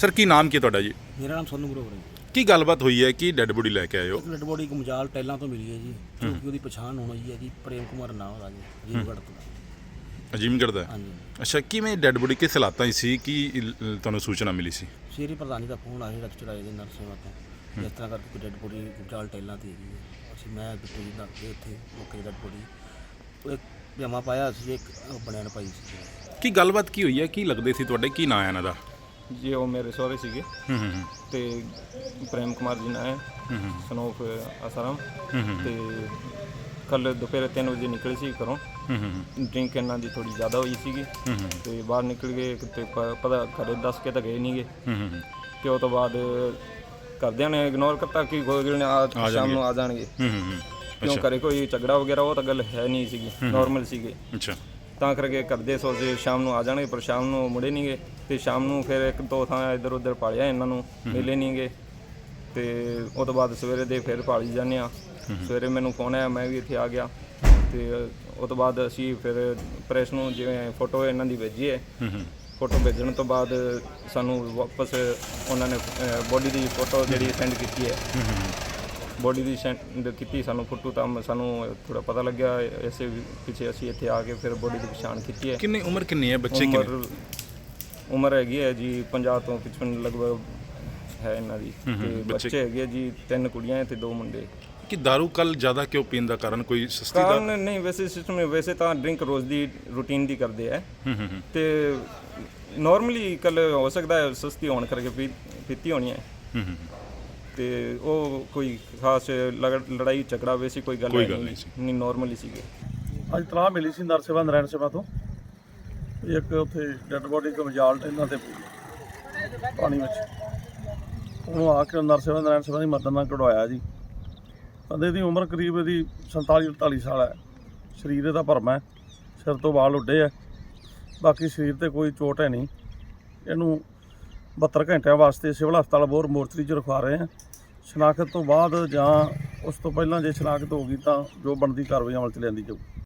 Sir ਕੀ ਨਾਮ ਕੀ ਹੈ ਤੁਹਾਡਾ ਜੀ? ਮੇਰਾ ਨਾਮ ਸੋਨੂ ਗਰੋਵਰ ਹੈ ਕੀ ਗੱਲਬਾਤ ਹੋਈ ਹੈ? ਕੀ ਡੈੱਡ ਬੋਡੀ ਲੈ ਕੇ ਆਏ ਹੋ? ਇੱਕ ਡੈਡ ਬੋਡੀ ਕਮਜਾਲ ਟੈਲਾਂ ਤੋਂ ਮਿਲੀ ਹੈ ਜੀ। ਕਿਉਂਕਿ ਉਹਦੀ ਪਛਾਣ ਹੋਣੀ ਹੈ ਜੀ ਪ੍ਰੇਮ ਕੁਮਾਰ ਨਾਮ ਉਹਦਾ ਜੀ ਜੀਵਗੜ੍ਹ ਤੋਂ। ਅਜੀਮਗੜ੍ਹ ਦਾ ਹੈ? ਹਾਂਜੀ। ਅੱਛਾ ਕਿਵੇਂ ਡੈੱਡ ਬੋਡੀ ਕਿਸ ਹਾਲਾਤਾਂ 'ਚ ਸੀ? ਕੀ ਇਲ- ਤੁਹਾਨੂੰ ਸੂਚਨਾ ਮਿਲੀ ਸੀ? ਸ਼ੇਰੀ ਪ੍ਰਧਾਨੀ ਦਾ ਫੋਨ ਆਇਆ ਰੱਖ ਚੜਾਏ ਦੇ ਨਰਸੇਵਾ ਤੋਂ। ਇਸ ਤਰ੍ਹਾਂ ਕਰਕੇ ਕੋਈ ਡੈਡ ਬੋਡੀ ਕਮਜਾਲ ਟੈਲਾਂ ਤੇ ਹੈਗੀ ਹੈ। ਅਸੀਂ ਮੈਂ ਬਿੱਟੂ ਜੀ ਤੇ ਉੱਥੇ ਮੌਕੇ ਡੈਡ ਬੋਡੀ ਉਹ ਇੱਕ ਪਜਾਮਾ ਪਾਇਆ ਸੀ ਇੱਕ ਬਣਿਆ ਪਾਈ ਸੀ। ਕੀ ਗੱਲਬਾਤ ਕੀ ਹੋਈ ਹੈ? ਕੀ ਲੱਗਦੇ ਸੀ ਤੁਹਾਡੇ? ਕੀ ਨਾਂ ਹੈ ਇਹਨਾਂ ਦਾ? ਜੀ ਉਹ ਮੇਰੇ ਸਹੁਰੇ ਸੀਗੇ। ਹੂੰ ਹੂੰ ਹੂੰ, ਤੇ ਪ੍ਰੇਮ ਕੁਮਾਰ ਜੀ ਨਾਲ ਹੈ ਸਨੋਫ ਅਸਰਮ ਹੂੰ ਹੂੰ, ਤੇ ਕੱਲ ਦੁਪਹਿਰੇ 3 ਵਜੇ ਨਿਕਲੇ ਸੀ ਘਰੋਂ। ਹੂੰ ਹੂੰ ਹੂੰ, ਡਰਿੰਕ ਇਹਨਾਂ ਦੀ ਥੋੜੀ ਜ਼ਿਆਦਾ ਹੋਈ ਸੀਗੀ। ਤੇ ਬਾਹਰ ਨਿਕਲ ਗਏ ਕਿਤੇ ਪਤਾ ਘਰੇ ਦੱਸ ਕੇ ਤਾਂ ਗਏ ਨਹੀਂਗੇ ਹੂੰ ਤੇ ਉਹ ਤੋਂ ਬਾਅਦ ਘਰਦਿਆਂ ਨੇ ਇਗਨੋਰ ਕਰਤਾ ਕਿ ਕੋਈ ਗੱਲ ਨਹੀਂ ਆ ਸ਼ਾਮ। ਨੂੰ ਆ ਜਾਣਗੇ। ਹੂੰ ਹੂੰ ਹੂੰ, ਕਿਉਂ ਘਰੇ ਕੋਈ ਝਗੜਾ ਵਗੈਰਾ ਉਹ ਤਾਂ ਗੱਲ ਹੈ ਨਹੀਂ ਸੀਗੀ। ਨਾਰਮਲ ਸੀਗੇ। ਅੱਛਾ। ਤਾਂ ਕਰਕੇ ਕਰਦੇ ਸੋਚੇ ਸ਼ਾਮ ਨੂੰ ਆ ਜਾਣਗੇ ਪਰ ਸ਼ਾਮ ਨੂੰ ਮੁੜੇ ਨਹੀਂਗੇ ਤੇ ਸ਼ਾਮ ਨੂੰ ਫਿਰ ਇੱਕ ਦੋ ਥਾਂ ਇੱਧਰ ਉੱਧਰ ਪਾਲਿਆ ਇਹਨਾਂ ਨੂੰ ਮਿਲੇ ਨਹੀਂਗੇ ਤੇ ਉਹ ਤੋਂ ਬਾਅਦ ਸਵੇਰੇ ਦੇ ਫਿਰ ਪਾਲੀ ਜਾਂਦੇ ਆ ਸਵੇਰੇ ਮੈਨੂੰ ਫੋਨ ਆਇਆ ਮੈਂ ਵੀ ਇੱਥੇ ਆ ਗਿਆ। ਤੇ ਉਹ ਤੋਂ ਬਾਅਦ ਅਸੀਂ ਫਿਰ ਪ੍ਰੈਸ ਨੂੰ ਜਿਵੇਂ ਫੋਟੋ ਇਹਨਾਂ ਦੀ ਭੇਜੀ ਹੈ ਫੋਟੋ ਭੇਜਣ ਤੋਂ ਬਾਅਦ ਸਾਨੂੰ ਵਾਪਸ ਉਹਨਾਂ ਨੇ ਬੋਡੀ ਦੀ ਫੋਟੋ ਜਿਹੜੀ ਸੈਂਡ ਕੀਤੀ ਹੈ। ਬੋਡੀ ਦੀ ਸੈਂਡ ਕੀਤੀ ਸਾਨੂੰ ਫੋਟੋ ਤਾਂ ਸਾਨੂੰ ਥੋੜਾ ਪਤਾ ਲੱਗਿਆ ਐਸੇ ਪਿੱਛੇ ਅਸੀਂ ਇੱਥੇ ਆ ਕੇ ਫਿਰ ਬੋਡੀ ਦੀ ਪਛਾਣ ਕੀਤੀ ਹੈ। ਕਿੰਨੀ ਉਮਰ ਕਿੰਨੀ ਹੈ? ਬੱਚੇ ਕਿੰਨੇ? ਉਮਰ ਹੈਗੀ ਹੈ ਜੀ 50 ਤੋਂ 55 ਲਗਭਗ ਹੈ ਇਹਨਾਂ ਦੀ। ਤੇ ਬੱਚੇ- ਹੈਗੇ ਆ ਜੀ ਤਿੰਨ ਕੁੜੀਆਂ ਤੇ ਦੋ ਮੁੰਡੇ। ਕਿ दारू ਕੱਲ ਜ਼ਿਆਦਾ ਕਿਉਂ ਪੀਣ ਦਾ ਕਾਰਨ ਕੋਈ ਸਸਤੀ ਦਾ ਕਾਰਨ ਨਹੀਂ ਵੈਸੇ ਸਿਸਟਮ ਵੈਸੇ ਤਾਂ ਡਰਿੰਕ ਰੋਜ਼ ਦੀ ਰੂਟੀਨ ਦੀ ਕਰਦੇ ਹੂੰ, ਤੇ ਨਾਰਮਲੀ ਕੱਲ ਹੋ ਸਕਦਾ ਹੈ ਸਸਤੀ ਹੋਣ ਕਰਕੇ ਪੀ ਪੀਤੀ ਹੋਣੀ ਹੈ। ਤੇ ਉਹ ਕੋਈ ਖਾਸ ਲੜ- ਲੜਾਈ ਝਗੜਾ ਵੈਸੀ ਕੋਈ ਗੱਲ ਕੋਈ ਗੱਲ ਨਹੀਂ ਸੀ। ਨਹੀਂ ਨਾਰਮਲੀ ਸੀਗੇ। ਅੱਜ ਤਲਾਹ ਮਿਲੀ ਸੀ ਨਰਸੇਵਾ ਨਰੈਣ ਸੇਵਾ ਤੋਂ। ਇੱਕ ਉੱਥੇ ਡੈੱਡ ਬੋਡੀ ਕਮਜਾਲ ਟੈਨਾਂ ਤੇ ਪਾਣੀ ਵਿੱਚ। ਉਹਨੂੰ ਆ ਕੇ ਨਰਸੇਵਾ ਨਾਰਾਇਣ ਸੇਵਾ ਦੀ ਮਦਦ ਨਾਲ ਕਢਵਾਇਆ ਜੀ। ਬੰਦੇ ਦੀ ਉਮਰ ਕਰੀਬ ਇਹਦੀ 47 48 ਸਾਲ ਹੈ। ਸਰੀਰ ਇਹਦਾ ਭਰਮ ਹੈ। ਸਿਰ ਤੋਂ ਵਾਲ ਉੱਡੇ ਆ ਬਾਕੀ ਸਰੀਰ ਤੇ ਕੋਈ ਚੋਟ ਹੈ ਨਹੀਂ। ਇਹਨੂੰ 72 ਘੰਟਿਆਂ ਵਾਸਤੇ ਸਿਵਲ ਹਸਪਤਾਲ ਬੋਰ ਮੋਰਚਰੀ 'ਚ ਰਖਵਾ ਰਹੇ ਆ ਸ਼ਨਾਖਤ ਤੋਂ ਬਾਅਦ ਜਾਂ ਉਸ ਤੋਂ ਪਹਿਲਾਂ ਜੇ ਸ਼ਨਾਖਤ ਹੋ ਗਈ ਤਾਂ ਜੋ ਬਣਦੀ ਕਾਰਵਾਈ ਅਮਲ 'ਚ ਲਿਆਂਦੀ ਜਾਊ।